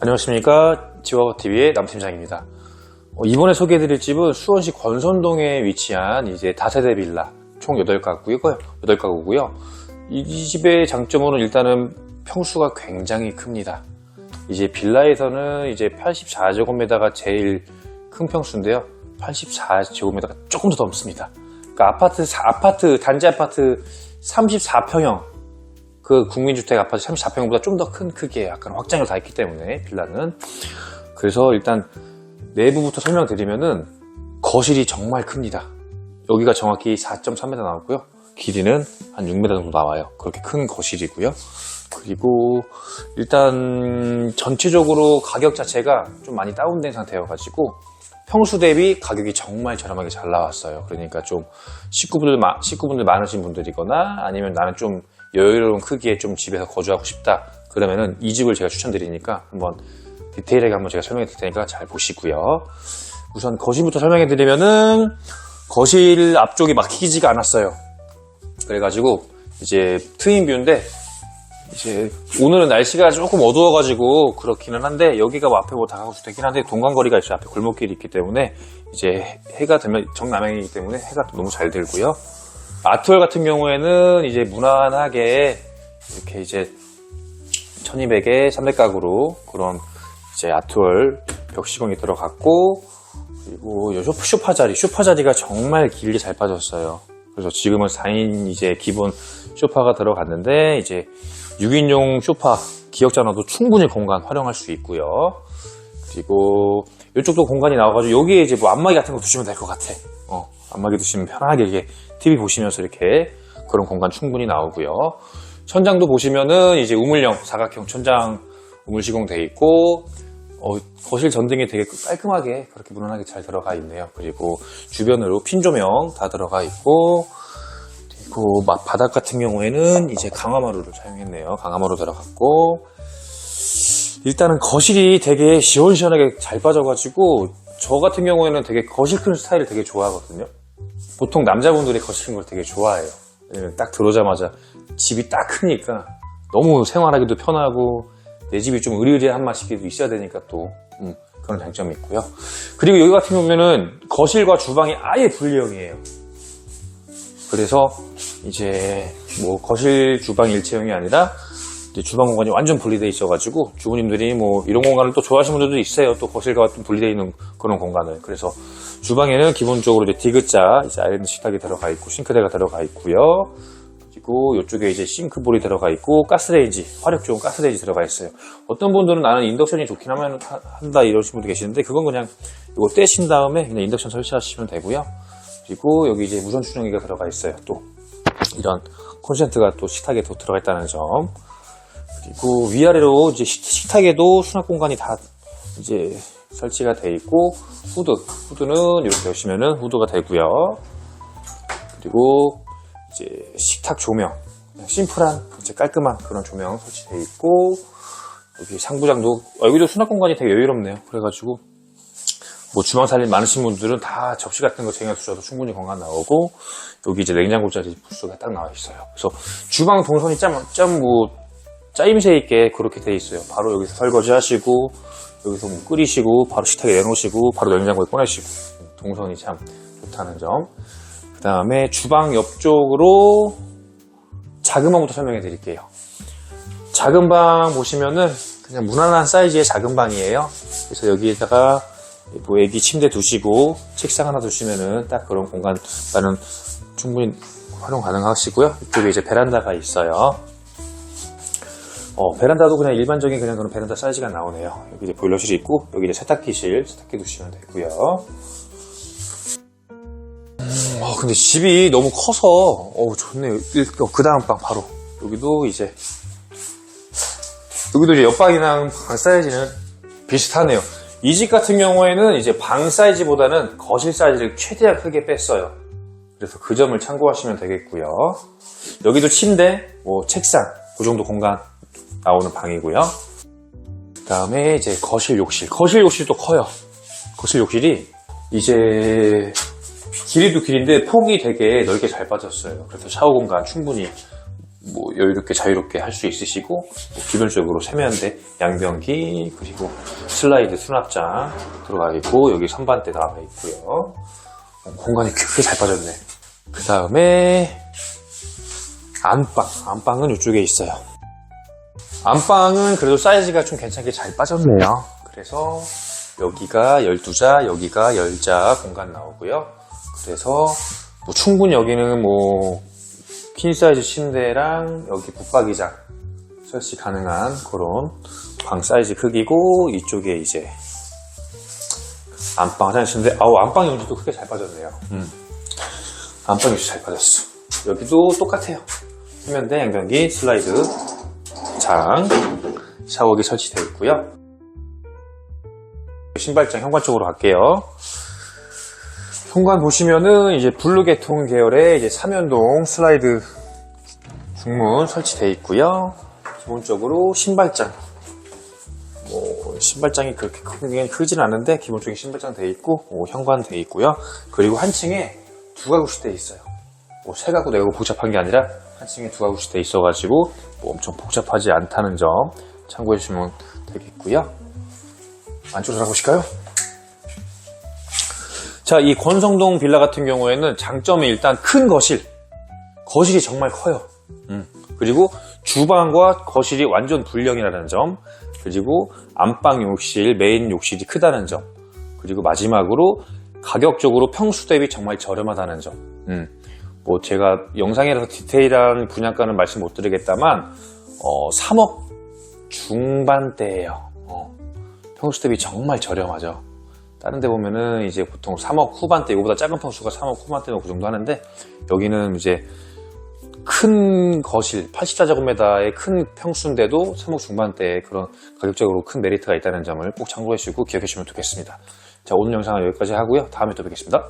안녕하십니까. 지와TV의 남팀장입니다. 어, 이번에 소개해드릴 집은 수원시 권선동에 위치한 이제 다세대 빌라 총 8가구이고요. 8가구고요. 이 집의 장점은 일단은 평수가 굉장히 큽니다. 이제 빌라에서는 이제 84제곱미터가 제일 큰 평수인데요. 84제곱미터가 조금 더 넘습니다. 그러니까 아파트 사- 아파트 단지 아파트 34평형 그 국민주택 아파트 34평보다 좀 더 큰 크기에 약간 확장을 다 했기 때문에 빌라는 그래서 일단 내부부터 설명드리면은 거실이 정말 큽니다. 여기가 정확히 4.3m 나왔고요. 길이는 한 6m 정도 나와요. 그렇게 큰 거실이고요. 그리고 일단 전체적으로 가격 자체가 좀 많이 다운된 상태여가지고 평수 대비 가격이 정말 저렴하게 잘 나왔어요. 그러니까 좀 식구분들, 마- 식구분들 많으신 분들이거나 아니면 나는 좀 여유로운 크기의 좀 집에서 거주하고 싶다. 그러면은 이 집을 제가 추천드리니까 한번 디테일하게 한번 제가 설명해 드릴 테니까 잘 보시고요. 우선 거실부터 설명해 드리면은 거실 앞쪽이 막히지가 않았어요. 그래가지고 이제 트윈 뷰인데 이제 오늘은 날씨가 조금 어두워가지고 그렇기는 한데 여기가 뭐 앞에 뭐 다가구주택이긴 한데 동간거리가 있어요. 앞에 골목길이 있기 때문에 이제 해가 들면 정남향이기 때문에 해가 또 너무 잘 들고요. 아트월 같은 경우에는 이제 무난하게 이렇게 이제 1200에 300가구로 그런 이제 아트월 벽 시공이 들어갔고 그리고 요 쇼- 쇼파 자리, 쇼파 자리가 정말 길게 잘 빠졌어요. 그래서 지금은 4인 이제 기본 쇼파가 들어갔는데 이제 6인용 쇼파 기역자 넣어도 충분히 공간 활용할 수 있고요. 그리고 이쪽도 공간이 나와가지고 여기에 이제 뭐 안마기 같은 거 두시면 될 것 같아. 어, 안마기 두시면 편하게 이렇게 TV 보시면서 이렇게 그런 공간 충분히 나오고요. 천장도 보시면은 이제 우물형 사각형 천장 우물 시공돼 있고 어, 거실 전등이 되게 깔끔하게 그렇게 무난하게 잘 들어가 있네요. 그리고 주변으로 핀 조명 다 들어가 있고 그리고 막 바닥 같은 경우에는 이제 강화마루를 사용했네요. 강화마루 들어갔고 일단은 거실이 되게 시원시원하게 잘 빠져가지고 저 같은 경우에는 되게 거실 큰 스타일을 되게 좋아하거든요. 보통 남자분들이 큰걸 되게 좋아해요. 왜냐면 딱 들어오자마자 집이 딱 크니까 너무 생활하기도 편하고 내 집이 좀 의리의리한 맛이기도 있어야 되니까 또 음, 그런 장점이 있고요. 그리고 여기 같은 경우에는 거실과 주방이 아예 분리형이에요. 그래서 이제 뭐 거실 주방 일체형이 아니라 주방 공간이 완전 분리되어 있어가지고 주부님들이 뭐 이런 공간을 또 좋아하시는 분들도 있어요. 또 거실과 좀 분리되어 있는 그런 공간을. 그래서 주방에는 기본적으로 이제 디귿자, 이제 아일랜드 식탁이 들어가 있고 싱크대가 들어가 있고요. 그리고 이쪽에 이제 싱크볼이 들어가 있고 가스레인지, 화력 좋은 가스레인지 들어가 있어요. 어떤 분들은 나는 인덕션이 좋긴 하면 하- 한다 이러신 분도 계시는데 그건 그냥 이거 떼신 다음에 그냥 인덕션 설치하시면 되고요. 그리고 여기 이제 무선 충전기가 들어가 있어요. 또 이런 콘센트가 또 식탁에 또 들어가 있다는 점. 그리고 위아래로 이제 식- 식탁에도 수납 공간이 다 이제 설치가 돼 있고 후드, 후드는 이렇게 보시면은 후드가 되고요. 그리고 이제 식탁 조명, 심플한 이제 깔끔한 그런 조명 설치돼 있고 여기 상부장도 어, 여기도 수납 공간이 되게 여유롭네요. 그래가지고 뭐 주방 살림 많으신 분들은 다 접시 같은 거 쟁여 두셔도 충분히 공간 나오고 여기 이제 냉장고 자리 부스가 딱 나와 있어요. 그래서 주방 동선이 짬 짬뭐 짜임새 있게 그렇게 돼 있어요. 바로 여기서 설거지 하시고 여기서 뭐 끓이시고 바로 식탁에 내놓으시고 바로 냉장고에 꺼내시고 동선이 참 좋다는 점. 그 다음에 주방 옆쪽으로 작은 방부터 설명해 드릴게요. 작은 방 보시면은 그냥 무난한 사이즈의 작은 방이에요. 그래서 여기에다가 뭐 애기 침대 두시고 책상 하나 두시면은 딱 그런 공간은 충분히 활용 가능하시고요. 이쪽에 이제 베란다가 있어요. 어, 베란다도 그냥 일반적인 그냥 그런 베란다 사이즈가 나오네요. 여기 이제 보일러실이 있고 여기 이제 세탁기실 세탁기 두시면 되고요. 음, 어, 근데 집이 너무 커서 어 좋네요. 그 다음 방 바로 여기도 이제 여기도 이제 옆방이랑 방 사이즈는 비슷하네요. 이 집 같은 경우에는 이제 방 사이즈보다는 거실 사이즈를 최대한 크게 뺐어요. 그래서 그 점을 참고하시면 되겠고요. 여기도 침대, 뭐 책상, 그 정도 공간 나오는 방이고요. 그 다음에 이제 거실 욕실. 거실 욕실도 커요. 거실 욕실이 이제 길이도 길인데 폭이 되게 넓게 잘 빠졌어요. 그래서 샤워 공간 충분히 뭐 여유롭게 자유롭게 할 수 있으시고 뭐 기본적으로 세면대, 양변기 그리고 슬라이드 수납장 들어가 있고 여기 선반대 나와 있고요. 어, 공간이 크게 잘 빠졌네. 그 다음에 안방, 안방은 이쪽에 있어요. 안방은 그래도 사이즈가 좀 괜찮게 잘 빠졌네요. 그래서 여기가 12자, 여기가 10자 공간 나오고요. 그래서 뭐 충분히 여기는 뭐 퀸 사이즈 침대랑 여기 붙박이장 설치 가능한 그런 방 사이즈 크기고 이쪽에 이제 안방 화장실인데 아우 안방 용지도 크게 잘 빠졌네요. 음. 안방 용지 잘 빠졌어. 여기도 똑같아요. 세면대, 양변기, 슬라이드, 장, 샤워기 설치되어 있고요. 신발장 현관 쪽으로 갈게요. 현관 보시면은 이제 블루 계통 계열의 이제 삼연동 슬라이드 중문 설치되어 있고요. 기본적으로 신발장. 뭐 신발장이 그렇게 크긴 크진 않은데 기본적인 신발장 되어 있고 뭐 현관 되어 있고요. 그리고 한 층에 두 가구씩 되어 있어요. 뭐 세 가구 네 가구 복잡한 게 아니라 한 층에 두 가구씩 되어 있어 가지고 뭐 엄청 복잡하지 않다는 점 참고해 주시면 되겠고요. 안쪽으로 가보실까요? 자, 이 권성동 빌라 같은 경우에는 장점이 일단 큰 거실. 거실이 정말 커요. 음. 그리고 주방과 거실이 완전 분령이라는 점. 그리고 안방 욕실, 메인 욕실이 크다는 점. 그리고 마지막으로 가격적으로 평수 대비 정말 저렴하다는 점. 음. 뭐 제가 영상이라서 디테일한 분양가는 말씀 못 드리겠다만, 어, 3억 중반대예요. 어. 평수 대비 정말 저렴하죠. 다른 데 보면은 이제 보통 3억 후반대, 이거보다 작은 평수가 3억 후반대면 그 정도 하는데, 여기는 이제 큰 거실, 84제곱미터의 큰 평수인데도 3억 중반대의 그런 가격적으로 큰 메리트가 있다는 점을 꼭 참고해 주시고 기억해 주시면 좋겠습니다. 자, 오늘 영상은 여기까지 하고요. 다음에 또 뵙겠습니다.